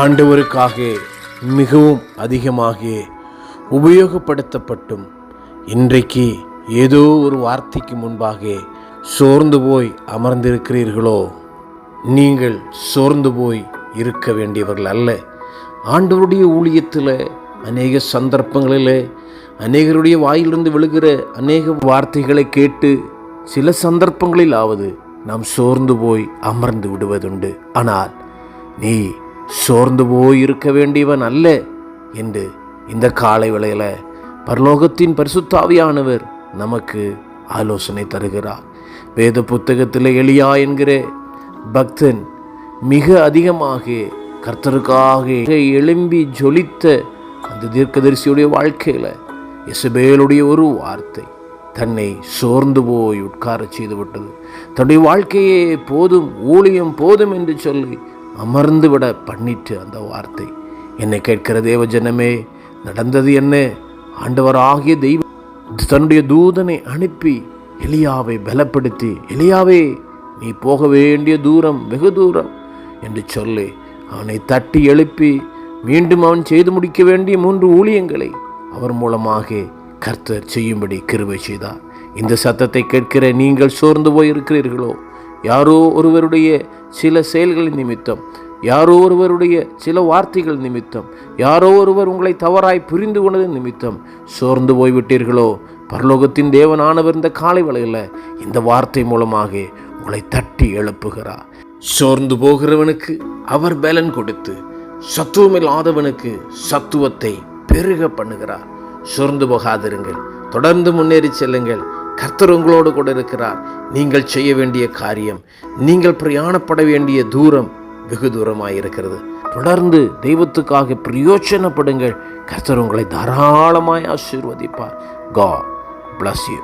ஆண்டவருக்காக மிகவும் அதிகமாக உபயோகப்படுத்தப்பட்டும். இன்றைக்கு ஏதோ ஒரு வார்த்தைக்கு முன்பாக சோர்ந்து போய் அமர்ந்திருக்கிறீர்களோ? நீங்கள் சோர்ந்து போய் இருக்க வேண்டியவர்கள் அல்ல. ஆண்டவருடைய ஊழியத்தில் அநேக சந்தர்ப்பங்களில் அநேகருடைய வாயிலிருந்து விழுகிற அநேக வார்த்தைகளை கேட்டு சில சந்தர்ப்பங்களிலாவது நாம் சோர்ந்து போய் அமர்ந்து விடுவதுண்டு. ஆனால் நீ சோர்ந்து போய் இருக்க வேண்டியவன் அல்ல என்று இந்த காலை வேளையில் பரலோகத்தின் பரிசுத்தாவியானவர் நமக்கு ஆலோசனை தருகிறார். வேத புத்தகத்தில் எளியா என்கிற பக்தன் மிக அதிகமாக கர்த்தருக்காக எழும்பி ஜொலித்த அந்த தீர்க்கதரிசியுடைய வாழ்க்கையில் இசபேலுடைய ஒரு வார்த்தை தன்னை சோர்ந்து போய் உட்கார செய்து விட்டது தன்னுடைய வாழ்க்கையே போதும் ஊழியம் போதும் என்று சொல்லி அமர்ந்து விட பண்ணிட்டு அந்த வார்த்தை. என்னை கேட்கிற தேவ ஜனமே நடந்தது என்ன? ஆண்டவராகிய தெய்வம் தன்னுடைய தூதனை அனுப்பி எலியாவை பலப்படுத்தி எலியாவே நீ போக வேண்டிய தூரம் வெகு தூரம் என்று சொல்லி அவனை தட்டி எழுப்பி மீண்டும் அவன் செய்து முடிக்க வேண்டிய மூன்று ஊழியங்களை அவர் மூலமாக கர்த்தர் செய்யும்படி கிருவை செய்தார். இந்த சத்தத்தை கேட்கிற நீங்கள் சோர்ந்து போயிருக்கிறீர்களோ? யாரோ ஒருவருடைய சில செயல்களின் நிமித்தம் யாரோ ஒருவருடைய சில வார்த்தைகள் நிமித்தம் யாரோ ஒருவர் உங்களை தவறாய் புரிந்து கொண்டது நிமித்தம் சோர்ந்து போய்விட்டீர்களோ? பரலோகத்தின் தேவனானவர் இந்த காலை வேளையில் இந்த வார்த்தை மூலமாக உங்களை தட்டி எழுப்புகிறார். சோர்ந்து போகிறவனுக்கு அவர் பலன் கொடுத்து சத்துவமில்லாதவனுக்கு சத்துவத்தை பெருக பண்ணுகிறார். சோர்ந்து போகாதிருங்கள். தொடர்ந்து முன்னேறி செல்லுங்கள். கர்த்தர் உங்களோடு கூட இருக்கிறார். நீங்கள் செய்ய வேண்டிய காரியம் நீங்கள் பிரயாணப்பட வேண்டிய தூரம் வெகு தூரமாக இருக்கிறது. தொடர்ந்து தெய்வத்துக்காக பிரயோஜனப்படுங்கள். கர்த்தர் உங்களை தாராளமாய் ஆசீர்வதிப்பார். கா பிளஸ் யூ